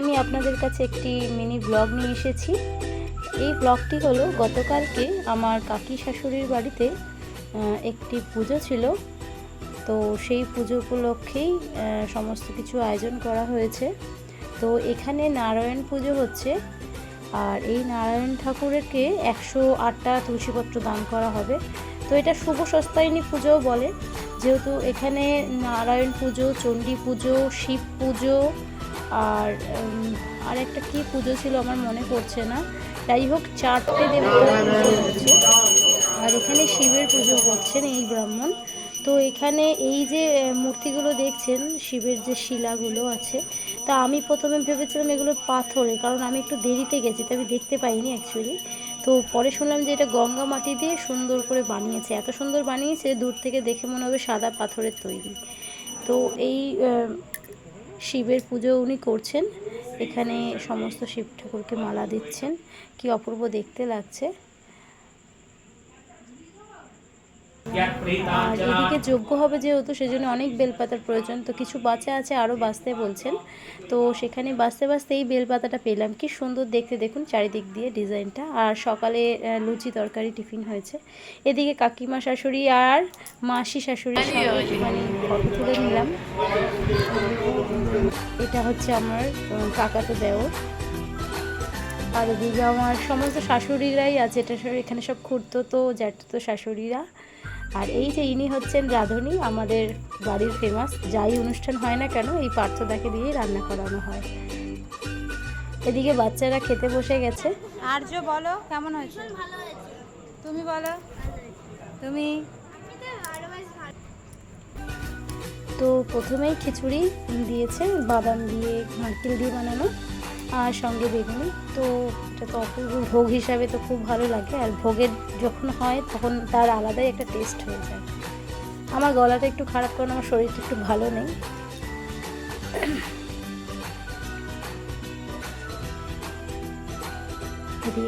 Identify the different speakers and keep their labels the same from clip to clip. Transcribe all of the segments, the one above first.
Speaker 1: আমি আপনাদের কাছে একটি মিনি ব্লগ নিয়ে এসেছি। এই ব্লগটি হলো গতকালকে আমার কাকি শাশুড়ির বাড়িতে একটি পুজো ছিল। তো সেই পুজো উপলক্ষেই সমস্ত কিছু আয়োজন করা হয়েছে। তো এখানে নারায়ণ পুজো হচ্ছে। আর এই নারায়ণ ঠাকুরকে একশো আটটা তুলসীপত্র দান করা হবে। তো এটা শুভ সস্তায়নী পুজোও বলে। যেহেতু এখানে নারায়ণ পুজো, চণ্ডী পুজো, শিব পুজো আর আর একটা কী পুজো ছিল আমার মনে পড়ছে না। যাই হোক, চারটে দেবতার পুজো হচ্ছে আর এখানে শিবের পুজো করছেন এই ব্রাহ্মণ। তো এখানে এই যে মূর্তিগুলো দেখছেন, শিবের যে শিলাগুলো আছে, তা আমি প্রথমে ভেবেছিলাম এগুলো পাথরে কারণ আমি একটু দেরিতে গেছি, তো আমি দেখতে পাইনি অ্যাকচুয়ালি তো পরে শুনলাম যে এটা গঙ্গা মাটি দিয়ে সুন্দর করে বানিয়েছে, এত সুন্দর বানিয়েছে, দূর থেকে দেখে মনে হবে সাদা পাথরের তৈরি। তো এই শিবের পুজো উনি করছেন। এখানে সমস্ত শিব ঠাকুরকে মালা দিচ্ছেন। কি অপূর্ব দেখতে লাগছে আর এদিকে যোগ্য হবে যেহেতু সেজন্য অনেক বেলপাতার প্রয়োজন। তো কিছু বাচ্চা আছে আরও বাঁচতে বলছেন। তো সেখানে বাঁচতে বাঁচতে এই বেলপাতাটা পেলাম। কি সুন্দর দেখতে দেখুন চারিদিক দিয়ে ডিজাইনটা। আর সকালে লুচি তরকারি টিফিন হয়েছে। এদিকে কাকিমা শাশুড়ি আর মাসি শাশুড়ি একটুখানি ফটো তুলে নিলাম। এটা হচ্ছে আমার আহ, কাকাতো দেওর। আর এদিকে আমার সমস্ত শাশুড়িরাই আছে। এটা এখানে সব খুঁড়তো তো জ্যাঠতো শাশুড়িরা। আর এই যে ইনি হচ্ছেন রাঁধুনি আমাদের বাড়ির ফেমাস যাই অনুষ্ঠান হয় না কেন এই পার্থদাকে দিয়েই রান্না করানো হয়। এদিকে বাচ্চারা খেতে বসে গেছে।
Speaker 2: আর্য বলো কেমন হয়েছে? তুমি বলো। তুমি?
Speaker 1: তো প্রথমেই খিচুড়ি দিয়েছে বাদাম দিয়ে নারকেল দিয়ে বানানো। আর সঙ্গে বেগুনি। তো এটা তো অপূর্ব। ভোগ হিসাবে তো খুব ভালো লাগে। আর ভোগের যখন হয়, তখন তার আলাদাই একটা টেস্ট হয়ে যায়। আমার গলাটা একটু খারাপ কারণ আমার শরীরটা একটু ভালো নেই।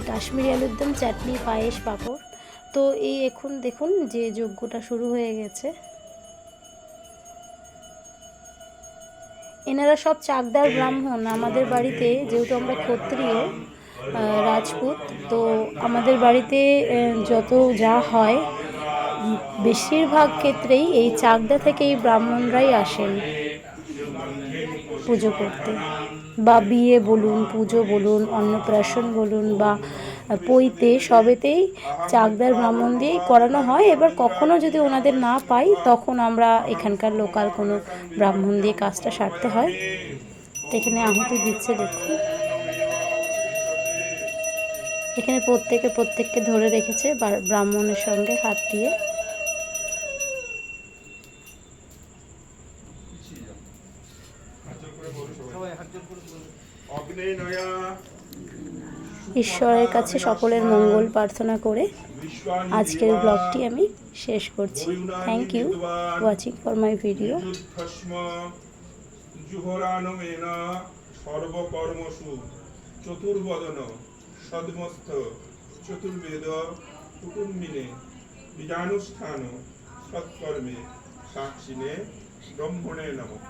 Speaker 1: কাশ্মীরি আলুর দম, চাটনি, পায়েস, পাঁপড়। তো এই এখন দেখুন যে যজ্ঞটা শুরু হয়ে গেছে। এনারা সব চাকদার ব্রাহ্মণ। আমাদের বাড়িতে যেহেতু আমরা ক্ষত্রিয় রাজপুত, তো আমাদের বাড়িতে যত যা হয়, বেশিরভাগ ক্ষেত্রেই এই চাকদা থেকে এই ব্রাহ্মণরাই আসেন পুজো করতে। বা বিয়ে বলুন, পুজো বলুন, অন্নপ্রাশন বলুন বা পৈতে সবেতেই চাকদার ব্রাহ্মণ দিয়েই করানো হয়। এবার কখনো যদি ওনাদের না পাই, তখন আমরা এখানকার লোকাল কোনো ব্রাহ্মণ দিয়ে কাজটা সারতে হয়। এখানে আহুতি দিচ্ছে, দেখুন। এখানে প্রত্যেকে, প্রত্যেককে ধরে রেখেছে ব্রাহ্মণের সঙ্গে হাত দিয়ে।
Speaker 3: অগ্নেনয়া
Speaker 1: ঈশ্বরের কাছে সকলের মঙ্গল প্রার্থনা করে আজকের ব্লগটি আমি শেষ করছি। Thank you watching for my video
Speaker 3: সর্বকর্মসু চতুর্বদন সদ্মস্থ চতুর্বেদ কুটুম্বিনে বীজানুষ্ঠান সৎকর্মে সাক্ষিণে ব্রহ্মণে নমঃ